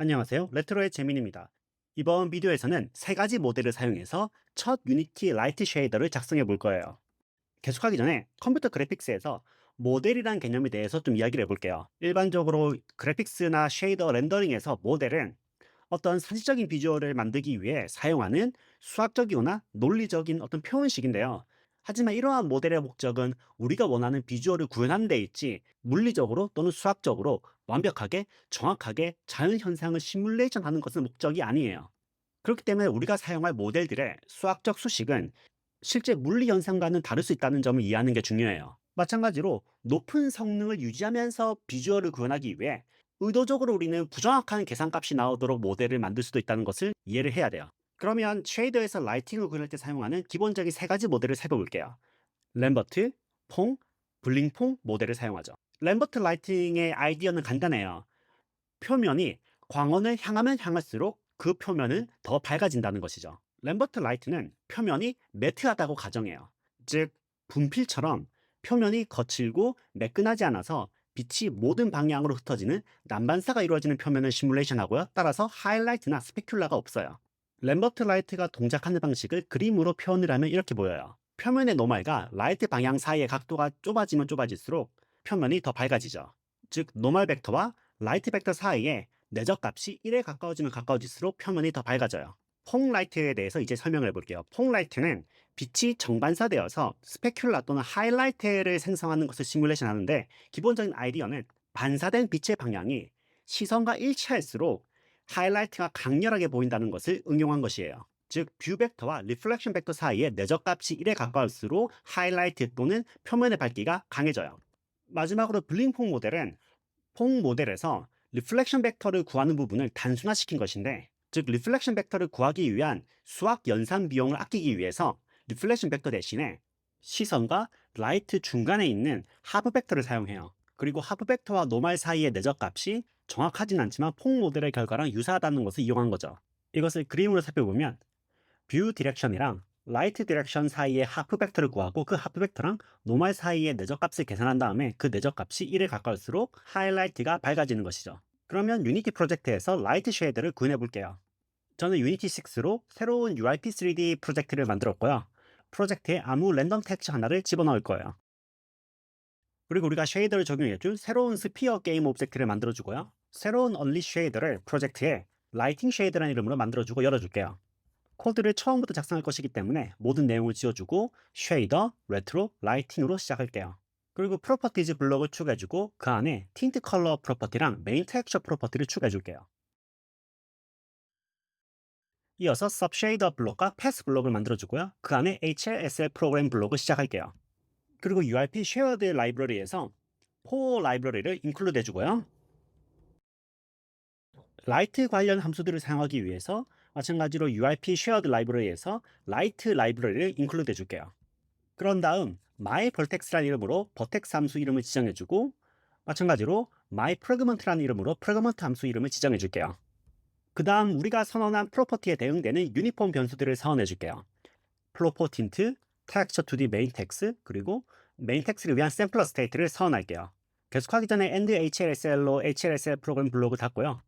안녕하세요. 레트로의 재민입니다. 이번 비디오에서는 세 가지 모델을 사용해서 첫 유니티 라이트 쉐이더를 작성해 볼 거예요. 계속하기 전에 컴퓨터 그래픽스에서 모델이란 개념에 대해서 좀 이야기를 해볼게요. 일반적으로 그래픽스나 쉐이더 렌더링에서 모델은 어떤 사실적인 비주얼을 만들기 위해 사용하는 수학적이거나 논리적인 어떤 표현식인데요. 하지만 이러한 모델의 목적은 우리가 원하는 비주얼을 구현하는 데 있지 물리적으로 또는 수학적으로 완벽하게 정확하게 자연 현상을 시뮬레이션 하는 것은 목적이 아니에요. 그렇기 때문에 우리가 사용할 모델들의 수학적 수식은 실제 물리 현상과는 다를 수 있다는 점을 이해하는 게 중요해요. 마찬가지로 높은 성능을 유지하면서 비주얼을 구현하기 위해 의도적으로 우리는 부정확한 계산값이 나오도록 모델을 만들 수도 있다는 것을 이해를 해야 돼요. 그러면 쉐이더에서 라이팅을 구현할 때 사용하는 기본적인 세 가지 모델을 살펴볼게요. 램버트, 퐁, 블링퐁 모델을 사용하죠. 램버트 라이팅의 아이디어는 간단해요. 표면이 광원을 향하면 향할수록 그 표면은 더 밝아진다는 것이죠. 램버트 라이트는 표면이 매트하다고 가정해요. 즉, 분필처럼 표면이 거칠고 매끈하지 않아서 빛이 모든 방향으로 흩어지는 난반사가 이루어지는 표면을 시뮬레이션 하고요. 따라서 하이라이트나 스페큘라가 없어요. 램버트 라이트가 동작하는 방식을 그림으로 표현을 하면 이렇게 보여요. 표면의 노멀과 라이트 방향 사이의 각도가 좁아지면 좁아질수록 표면이 더 밝아지죠. 즉 노멀 벡터와 라이트 벡터 사이에 내적 값이 1에 가까워지면 가까워질수록 표면이 더 밝아져요. 퐁 라이트에 대해서 이제 설명을 해볼게요. 퐁 라이트는 빛이 정반사되어서 스페큘라 또는 하이라이트를 생성하는 것을 시뮬레이션 하는데 기본적인 아이디어는 반사된 빛의 방향이 시선과 일치할수록 하이라이트가 강렬하게 보인다는 것을 응용한 것이에요. 즉, 뷰 벡터와 리플렉션 벡터 사이의 내적 값이 1에 가까울수록 하이라이트 또는 표면의 밝기가 강해져요. 마지막으로 블링퐁 모델은 퐁 모델에서 리플렉션 벡터를 구하는 부분을 단순화시킨 것인데 즉 리플렉션 벡터를 구하기 위한 수학 연산 비용을 아끼기 위해서 리플렉션 벡터 대신에 시선과 라이트 중간에 있는 하프 벡터를 사용해요. 그리고 하프 벡터와 노말 사이의 내적 값이 정확하진 않지만 퐁 모델의 결과랑 유사하다는 것을 이용한 거죠. 이것을 그림으로 살펴보면 뷰 디렉션이랑 라이트 디렉션 사이의 하프 벡터를 구하고 그 하프 벡터랑 노말 사이의 내적 값을 계산한 다음에 그 내적 값이 1에 가까울수록 하이라이트가 밝아지는 것이죠. 그러면 유니티 프로젝트에서 라이트 쉐이드를 구현해 볼게요. 저는 유니티 6로 새로운 UIP 3D 프로젝트를 만들었고요. 프로젝트에 아무 랜덤 텍스처 하나를 집어넣을 거예요. 그리고 우리가 쉐이더를 적용해줄 새로운 스피어 게임 오브젝트를 만들어주고요. 새로운 언리 쉐이더를 프로젝트에 라이팅 쉐이더라는 이름으로 만들어주고 열어줄게요. 코드를 처음부터 작성할 것이기 때문에 모든 내용을 지워주고 쉐이더, 레트로, 라이팅으로 시작할게요. 그리고 프로퍼티즈 블록을 추가해주고 그 안에 틴트 컬러 프로퍼티랑 메인 텍스처 프로퍼티를 추가해줄게요. 이어서 subshader 블록과 path 블록을 만들어주고요. 그 안에 HLSL 프로그램 블록을 시작할게요. 그리고 UIP shared 라이브러리에서 포 라이브러리를 인클루드 해주고요. 라이트 관련 함수들을 사용하기 위해서 마찬가지로 UIP shared 라이브러리에서 라이트 라이브러리를 인클루드 해줄게요. 그런 다음 my vertex라는 이름으로 vertex 함수 이름을 지정해주고 마찬가지로 my fragment라는 이름으로 fragment 함수 이름을 지정해줄게요. 그 다음 우리가 선언한 프로퍼티에 대응되는 유니폼 변수들을 선언해줄게요. 프로포틴트, texture to the main text, 그리고 main text를 위한 샘플러 스테이트를 선언할게요. 계속하기 전에 end HLSL로 HLSL 프로그램 블록을 닫고요.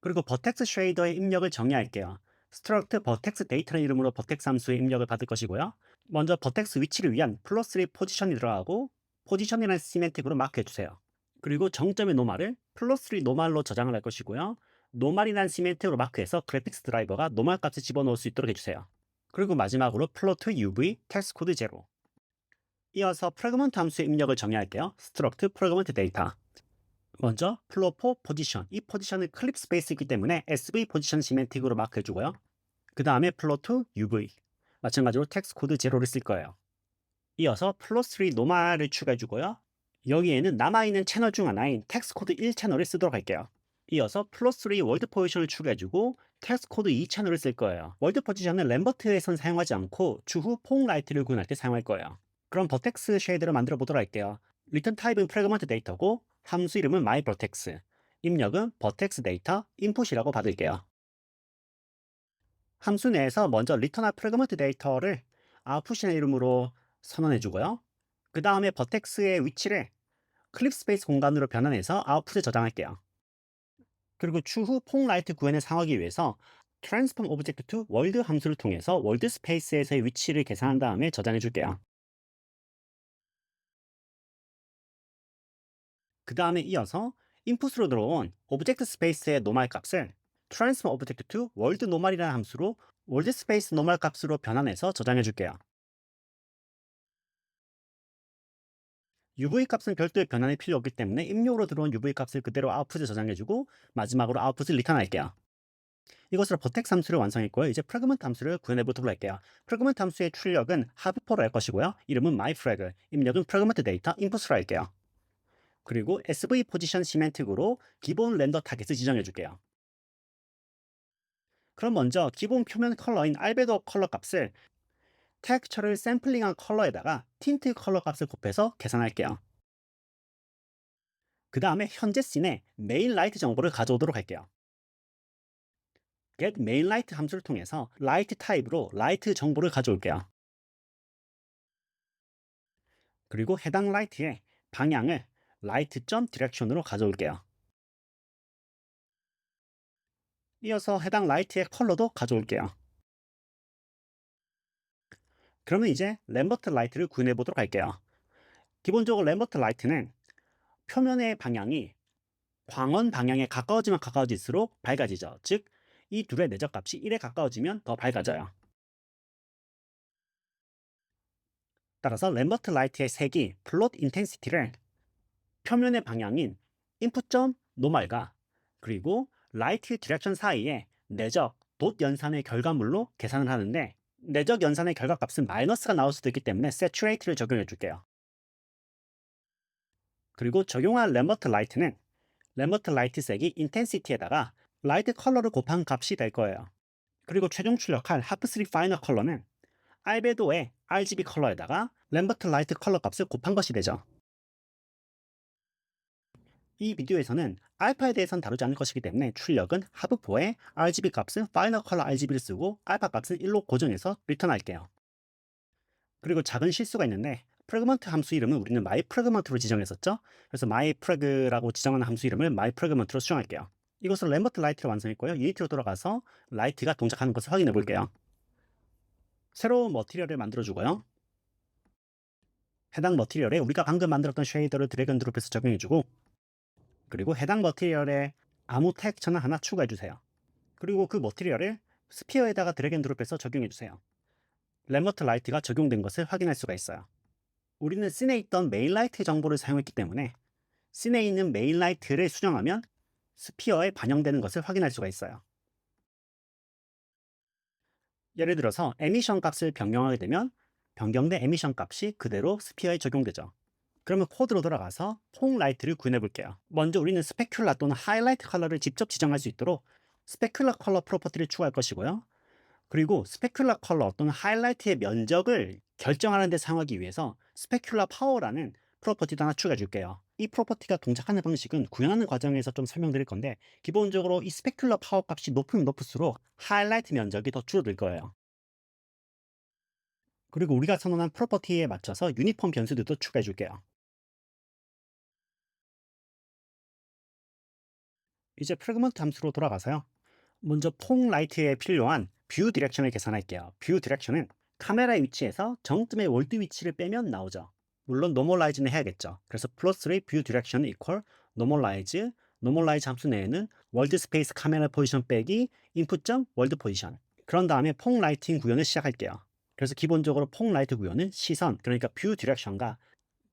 그리고 vertex shader의 입력을 정의할게요. struct vertex data라는 이름으로 vertex 함수의 입력을 받을 것이고요. 먼저 vertex 위치를 위한 플러스 3 포지션이 들어가고 포지션이라는 시멘틱으로 마크해주세요. 그리고 정점의 노말을 플러스 3 노말로 저장을 할 것이고요. 노말이란 시멘틱으로 마크해서 그래픽스 드라이버가 노말 값을 집어넣을 수 있도록 해주세요. 그리고 마지막으로 플로트 UV 텍스트 코드 제로. 이어서 프래그먼트 함수의 입력을 정의할게요. struct 프래그먼트 데이터. 먼저 플로포 포지션. 이 포지션은 클립 스페이스이기 때문에 SV 포지션 시멘틱으로 마크해 주고요. 그 다음에 플로트 UV. 마찬가지로 텍스트 코드 제로를 쓸 거예요. 이어서 플러스 3 노말을 추가해 주고요. 여기에는 남아있는 채널 중 하나인 텍스트 코드 1 채널을 쓰도록 할게요. 이어서 플러스 3 월드 포지션을 추가해주고 텍스트 코드 2 채널을 쓸 거예요. 월드 포지션은 램버트에선 사용하지 않고 추후 퐁 라이트를 구현할 때 사용할 거예요. 그럼 버텍스 쉐이드를 만들어 보도록 할게요. 리턴 타입은 프래그먼트 데이터고 함수 이름은 myvertex, 입력은 vertex 데이터 input이라고 받을게요. 함수 내에서 먼저 리턴할 프래그먼트 데이터를 output이라는 이름으로 선언해 주고요. 그 다음에 버텍스의 위치를 클립 스페이스 공간으로 변환해서 아웃풋에 저장할게요. 그리고 추후 퐁 라이트 구현을 사용하기 위해서 transform object to world 함수를 통해서 월드 스페이스에서의 위치를 계산한 다음에 저장해 줄게요. 그 다음에 이어서 인풋으로 들어온 오브젝트 스페이스의 노멀 값을 transform object to world normal이라는 함수로 월드 스페이스 노멀 값으로 변환해서 저장해 줄게요. UV 값은 별도의 변환이 필요 없기 때문에 입력으로 들어온 UV 값을 그대로 아웃풋에 저장해주고 마지막으로 아웃풋을 리턴할게요. 이것으로 버텍스 함수를 완성했고요. 이제 프래그먼트 함수를 구현해 보도록 할게요. 프래그먼트 함수의 출력은 하브포로 할 것이고요. 이름은 myfrag, 입력은 프래그먼트 데이터 인풋으로 할게요. 그리고 SV 포지션 시멘틱으로 기본 렌더 타겟을 지정해 줄게요. 그럼 먼저 기본 표면 컬러인 알베도 컬러 값을 텍스처를 샘플링한 컬러에다가 틴트 컬러 값을 곱해서 계산할게요. 그 다음에 현재 씬에 메인 라이트 정보를 가져오도록 할게요. get main light 함수를 통해서 light 타입으로 라이트 정보를 가져올게요. 그리고 해당 라이트의 방향을 light.direction으로 가져올게요. 이어서 해당 라이트의 컬러도 가져올게요. 그러면 이제 램버트 라이트를 구현해 보도록 할게요. 기본적으로 램버트 라이트는 표면의 방향이 광원 방향에 가까워지면 가까워질수록 밝아지죠. 즉, 이 둘의 내적 값이 1에 가까워지면 더 밝아져요. 따라서 램버트 라이트의 색이 플롯 인텐시티를 표면의 방향인 인풋점 노멀과 그리고 라이트 디렉션 사이에 내적 돗 연산의 결과물로 계산을 하는데 내적 연산의 결과값은 마이너스가 나올 수도 있기 때문에 saturate를 적용해 줄게요. 그리고 적용한 램버트 라이트는 램버트 라이트 색이 인텐시티에다가 라이트 컬러를 곱한 값이 될 거예요. 그리고 최종 출력할 하프3 파이널 컬러는 알베도의 RGB 컬러에다가 램버트 라이트 컬러 값을 곱한 것이 되죠. 이 비디오에서는 알파에 대해서는 다루지 않을 것이기 때문에 출력은 하브4의 RGB 값은 파이널 컬러 RGB를 쓰고 알파 값은 1로 고정해서 리턴할게요. 그리고 작은 실수가 있는데 프래그먼트 함수 이름은 우리는 my 프래그먼트로 지정했었죠. 그래서 my 프래그라고 지정하는 함수 이름을 my 프래그먼트로 수정할게요. 이것을 램버트 라이트를 완성했고요. 유니티로 돌아가서 라이트가 동작하는 것을 확인해 볼게요. 새로운 머티리얼을 만들어 주고요. 해당 머티리얼에 우리가 방금 만들었던 쉐이더를 드래그 앤 드롭해서 적용해 주고 그리고 해당 머티리얼에 아무 텍스처나 하나 추가해 주세요. 그리고 그 머티리얼을 스피어에다가 드래그 앤 드롭해서 적용해 주세요. 램버트 라이트가 적용된 것을 확인할 수가 있어요. 우리는 씬에 있던 메인 라이트 정보를 사용했기 때문에 씬에 있는 메인 라이트를 수정하면 스피어에 반영되는 것을 확인할 수가 있어요. 예를 들어서 에미션 값을 변경하게 되면 변경된 에미션 값이 그대로 스피어에 적용되죠. 그러면 코드로 돌아가서 퐁 라이트를 구현해 볼게요. 먼저 우리는 스페큘라 또는 하이라이트 컬러를 직접 지정할 수 있도록 스페큘라 컬러 프로퍼티를 추가할 것이고요. 그리고 스페큘라 컬러 또는 하이라이트의 면적을 결정하는 데 사용하기 위해서 스페큘라 파워라는 프로퍼티도 하나 추가해 줄게요. 이 프로퍼티가 동작하는 방식은 구현하는 과정에서 좀 설명드릴 건데 기본적으로 이 스페큘러 파워 값이 높으면 높을수록 하이라이트 면적이 더 줄어들 거예요. 그리고 우리가 선언한 프로퍼티에 맞춰서 유니폼 변수들도 추가해 줄게요. 이제 프래그먼트 함수로 돌아가서요. 먼저 퐁 라이트에 필요한 뷰 디렉션을 계산할게요. 뷰 디렉션은 카메라의 위치에서 정점의 월드 위치를 빼면 나오죠. 물론 노멀라이즈는 해야겠죠. 그래서 플러스의 뷰 디렉션 이퀄 노멀라이즈 노멀라이즈 함수 내에는 월드 스페이스 카메라 포지션 빼기 인풋점 월드 포지션 그런 다음에 퐁 라이팅 구현을 시작할게요. 그래서 기본적으로 퐁 라이트 구현은 시선 그러니까 뷰 디렉션과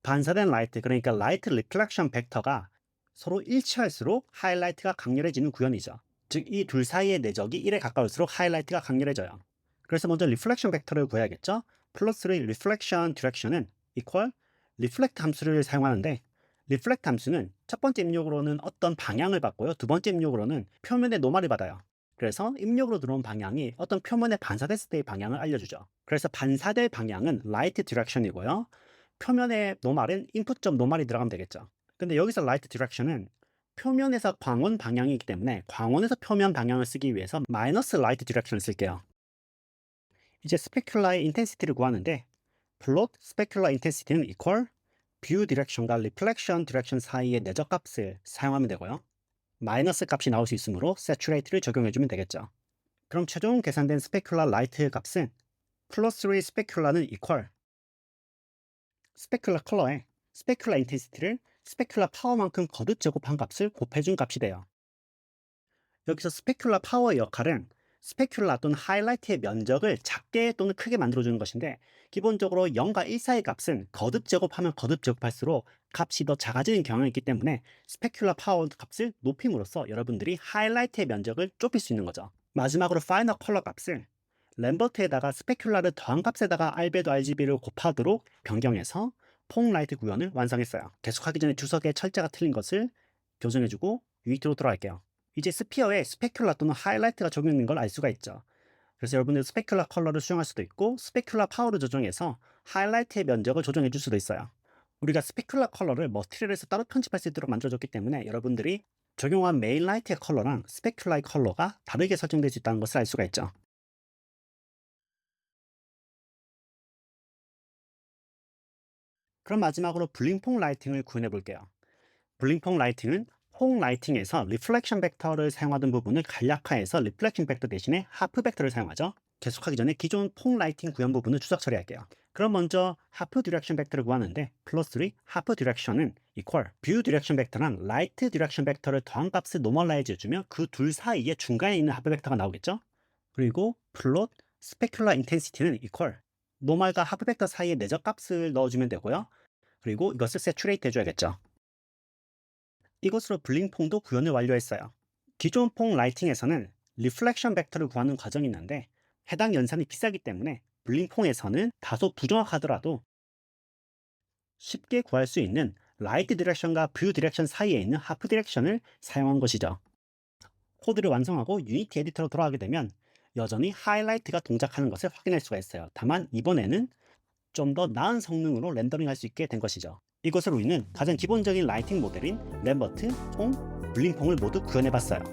반사된 라이트 그러니까 라이트 리플렉션 벡터가 서로 일치할수록 하이라이트가 강렬해지는 구현이죠. 즉 이 둘 사이의 내적이 1에 가까울수록 하이라이트가 강렬해져요. 그래서 먼저 리플렉션 벡터를 구해야겠죠. 플러스의 리플렉션 디렉션은 equal 리플렉트 함수를 사용하는데 리플렉트 함수는 첫 번째 입력으로는 어떤 방향을 받고요. 두 번째 입력으로는 표면의 노말을 받아요. 그래서 입력으로 들어온 방향이 어떤 표면에 반사됐을 때의 방향을 알려주죠. 그래서 반사될 방향은 라이트 디렉션이고요. 표면의 노말은 인풋 점 노말이 들어가면 되겠죠. 근데 여기서 라이트 디렉션은 표면에서 광원 방향이기 때문에 광원에서 표면 방향을 쓰기 위해서 마이너스 라이트 디렉션을 쓸게요. 이제 스페큘라의 인텐시티를 구하는데 플롯 스페큘라 인텐시티는 equal 뷰 디렉션과 리플렉션 디렉션 사이의 내적 값을 사용하면 되고요. 마이너스 값이 나올 수 있으므로 saturated를 적용해주면 되겠죠. 그럼 최종 계산된 스페큘라 라이트 값은 플러스 3 스페큘라는 equal 스페큘라 컬러에 스페큘라 인텐시티를 스페큘라 파워만큼 거듭 제곱한 값을 곱해준 값이 돼요. 여기서 스페큘라 파워의 역할은 스페큘라 또는 하이라이트의 면적을 작게 또는 크게 만들어주는 것인데 기본적으로 0과 1 사이의 값은 거듭 제곱하면 거듭 제곱할수록 값이 더 작아지는 경향이 있기 때문에 스페큘라 파워 값을 높임으로써 여러분들이 하이라이트의 면적을 좁힐 수 있는 거죠. 마지막으로 파이널 컬러 값을 램버트에다가 스페큘라를 더한 값에다가 알베도 RGB를 곱하도록 변경해서 퐁라이트 구현을 완성했어요. 계속하기 전에 주석에 철자가 틀린 것을 교정해주고 유니트로 돌아갈게요. 이제 스피어에 스페큘라 또는 하이라이트가 적용된 걸 알 수가 있죠. 그래서 여러분들 스페큘라 컬러를 수정할 수도 있고 스페큘라 파워를 조정해서 하이라이트의 면적을 조정해 줄 수도 있어요. 우리가 스페큘라 컬러를 머티리얼에서 따로 편집할 수 있도록 만들어줬기 때문에 여러분들이 적용한 메인 라이트의 컬러랑 스페큘라의 컬러가 다르게 설정될 수 있다는 것을 알 수가 있죠. 그럼 마지막으로 블링퐁 라이팅을 구현해 볼게요. 블링퐁 라이팅은 퐁 라이팅에서 리플렉션 벡터를 사용하던 부분을 간략화해서 리플렉션 벡터 대신에 하프 벡터를 사용하죠. 계속하기 전에 기존 퐁 라이팅 구현 부분을 추적 처리할게요. 그럼 먼저 하프 디렉션 벡터를 구하는데 플러스 3 하프 디렉션은 equal 뷰 디렉션 벡터랑 라이트 디렉션 벡터를 더한 값을 노멀라이즈 해주면 그 둘 사이에 중간에 있는 하프 벡터가 나오겠죠? 그리고 플롯 스페큘라 인텐시티는 equal 노멀과 하프 벡터 사이에 내적 값을 넣어주면 되고요. 그리고 이것을 세츄레이트 해줘야겠죠. 이것으로 블링퐁도 구현을 완료했어요. 기존 퐁 라이팅에서는 리플렉션 벡터를 구하는 과정이 있는데 해당 연산이 비싸기 때문에 블링퐁에서는 다소 부정확하더라도 쉽게 구할 수 있는 라이트 디렉션과 뷰 디렉션 사이에 있는 하프 디렉션을 사용한 것이죠. 코드를 완성하고 유니티 에디터로 돌아가게 되면 여전히 하이라이트가 동작하는 것을 확인할 수가 있어요. 다만 이번에는 좀 더 나은 성능으로 렌더링 할 수 있게 된 것이죠. 이것을 우리는 가장 기본적인 라이팅 모델인 램버트, 퐁, 블링퐁을 모두 구현해 봤어요.